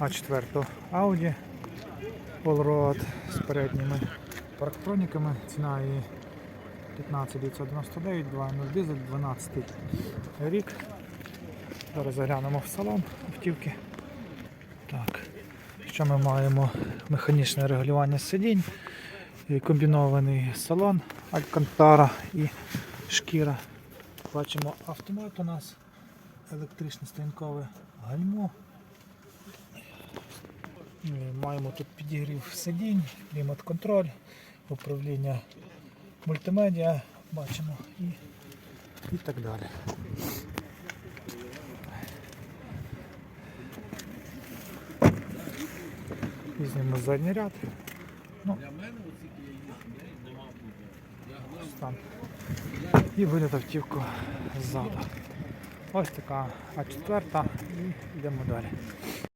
А4 Audi Allroad з передніми парктроніками. Ціна її 15999, 2.0 дизель, 12 рік. Зараз заглянемо в салон автівки. Так. Що ми маємо? Механічне регулювання сидінь, комбінований салон, алькантара і шкіра. Бачимо автомат у нас, електричне стоянкове гальмо. І Маємо тут підігрів сидінь, клімат-контроль, управління мультимедіа, бачимо і, і так далі. Візьмемо задній ряд. Ну, там. І виліт автівку ззаду. Ось така А4 і йдемо далі.